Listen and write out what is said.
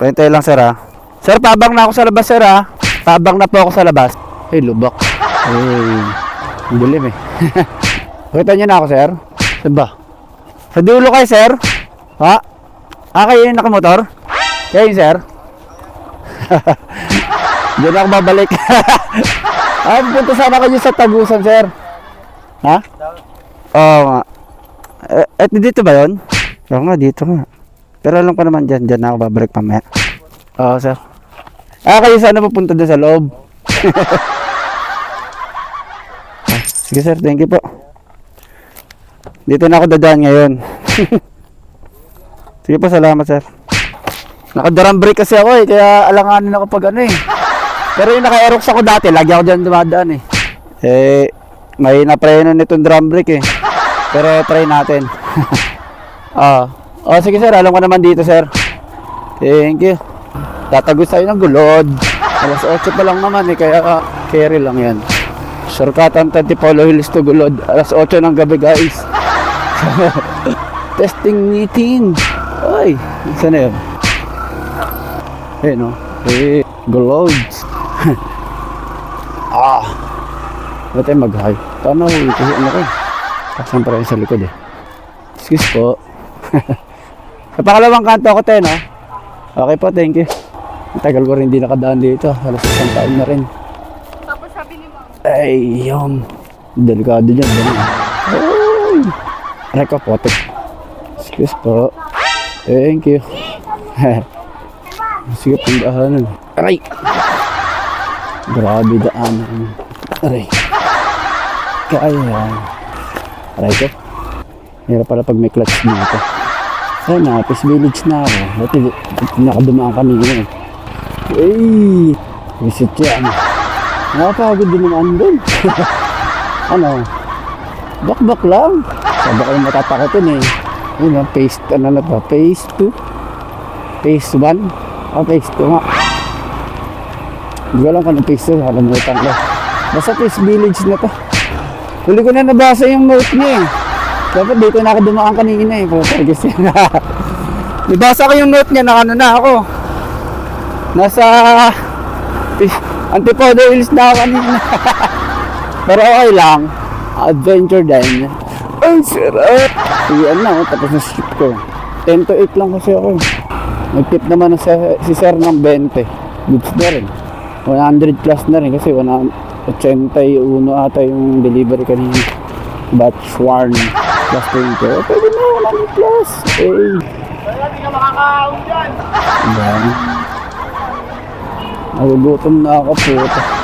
Pahintay lang sir ha. Sir, pabang na ako sa labas sir ha. Pabang na po ako sa labas. Ay, lubak. Ay, ang dilim eh. Kita niyo na ako sir? Saan ba? Sa dulo kayo sir? Ha? Ah, kayo yung nakamotor? Kayo yun sir? Diyan ako babalik. Ay, pupunta sana kayo sa Tagusan sir. Ha? Oo nga. Eh, eto dito ba yun? Oo nga, dito nga. Pero alam ko naman dyan, dyan na ako babalik pamaya. Oo, sir. Ah, kayo sana pupunta doon sa loob. Sige sir, thank you po. Dito na ako dadaan ngayon. Sige po, salamat sir. Naka-drum brake kasi ako eh, kaya alanganin ako pag ano eh. Pero yung naka-aerox ako dati, lagi ako dyan dumadaan eh. Eh, may napreno nitong drum brake eh. Pero try natin. Ah. oh, sige sir, alam ko naman dito sir. Thank you. Tatagos ng gulod. Alas 8 pa lang naman eh, kaya ah, carry lang yan. Ang Tantipolo Hills to Gulod. Alas 8 ng gabi guys. Testing meeting. Ay, saan na yun? Eh no. Eh, Gulods. ah. Ba't tayo mag-high? Paano huli kasi ano ko? Kasan pa rin sa likod eh. Excuse po. sa kanto ako tayo, no? Okay po, thank you. Tagal ko rin hindi nakadaan dito. Halos isang taon na rin. Tapos sabi ni ma'am, Ay, yun. Delikado dyan. Ganun. Ay! Aray ko, potek. Excuse po. Thank you. Sige, pandahanan. Aray! Grabe daanan. Aray. Kaya. Aray ko. Hirap pala pag may clutch dito. Sana, Peace Village na ako. Dati, nakadumaan kanina eh. Ay! Visit yan. Nakapagod din naman doon. ano? Bakbak lang. Sabi ko matatakotin eh. Yun ang phase, ano na to? Phase 2? Phase 1? Ah, phase 2 nga. Hindi ko alam kung anong phase 2. Alam mo ko. Basta phase village na to. Huli ko na nabasa yung note niya eh. Dapat dito na ako dumaan kanina eh. Pero. Nabasa ko yung note niya na ano na ako. Nasa Antipodo Hills na ako kanina. Pero okay lang. Adventure din. Ay, sarap. Iyan na, tapos na ship ko. 10 to 8 lang kasi ako. Nag-tip naman sa, si sir ng 20. Goods na rin. 100 plus na rin kasi 181 ata yung delivery kanina. Batch 1 plus 20. Oh, pwede na, 100 plus. Eh. wala, hindi ka makakaahon dyan. Yan. Nagugutom na ako puta.